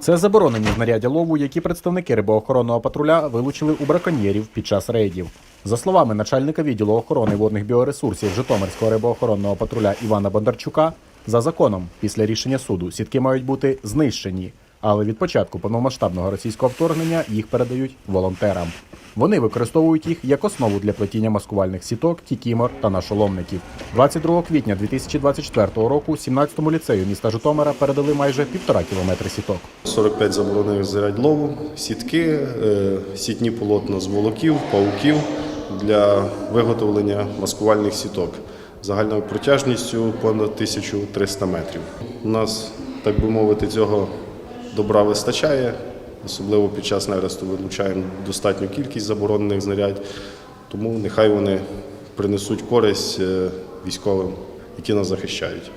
Це заборонені знаряддя лову, які представники рибоохоронного патруля вилучили у браконьєрів під час рейдів. За словами начальника відділу охорони водних біоресурсів Житомирського рибоохоронного патруля Івана Бондарчука, за законом, після рішення суду, сітки мають бути знищені, але від початку повномасштабного російського вторгнення їх передають волонтерам. Вони використовують їх як основу для плетіння маскувальних сіток, тікімор та нашоломників. 22 квітня 2024 року 17-му ліцею міста Житомира передали майже півтора кілометри сіток. 45 заборонених зарядь лову, сітки, е, сітні полотна з волоків, пауків для виготовлення маскувальних сіток загальною протяжністю понад 1300 метрів. У нас, так би мовити, цього добра вистачає, особливо під час нересту вилучаємо достатню кількість заборонених знарядь, тому нехай вони принесуть користь е, військовим, які нас захищають.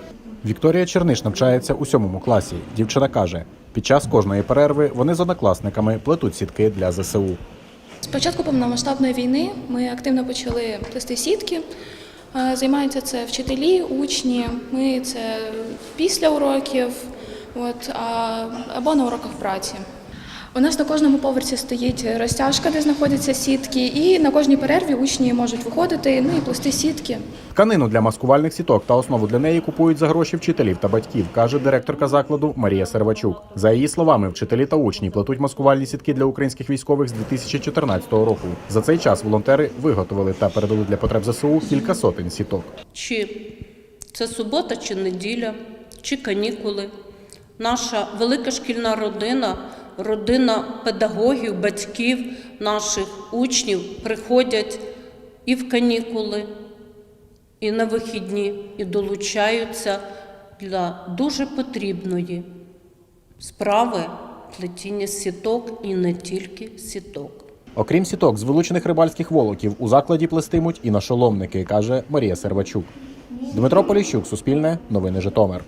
Вікторія Черниш навчається у сьомому класі. Дівчина каже, під час кожної перерви вони з однокласниками плетуть сітки для ЗСУ. З початку повномасштабної війни ми активно почали плести сітки. Е, Займаються це вчителі, учні. Ми це після уроків, от, а, або на уроках праці. У нас на кожному поверсі стоїть розтяжка, де знаходяться сітки, і на кожній перерві учні можуть виходити ну, і плести сітки. Тканину для маскувальних сіток та основу для неї купують за гроші вчителів та батьків, каже директорка закладу Марія Сервачук. За її словами, вчителі та учні плетуть маскувальні сітки для українських військових з 2014 року. За цей час волонтери виготовили та передали для потреб ЗСУ кілька сотень сіток. чи це субота, чи неділя, чи канікули. Наша велика шкільна родина, родина педагогів, батьків наших учнів приходять і в канікули, і на вихідні, і долучаються для дуже потрібної справи плетіння сіток і не тільки сіток. Окрім сіток з вилучених рибальських волоків, у закладі плестимуть і нашоломники, каже Марія Сервачук. Дмитро Поліщук, Суспільне, Новини Житомир.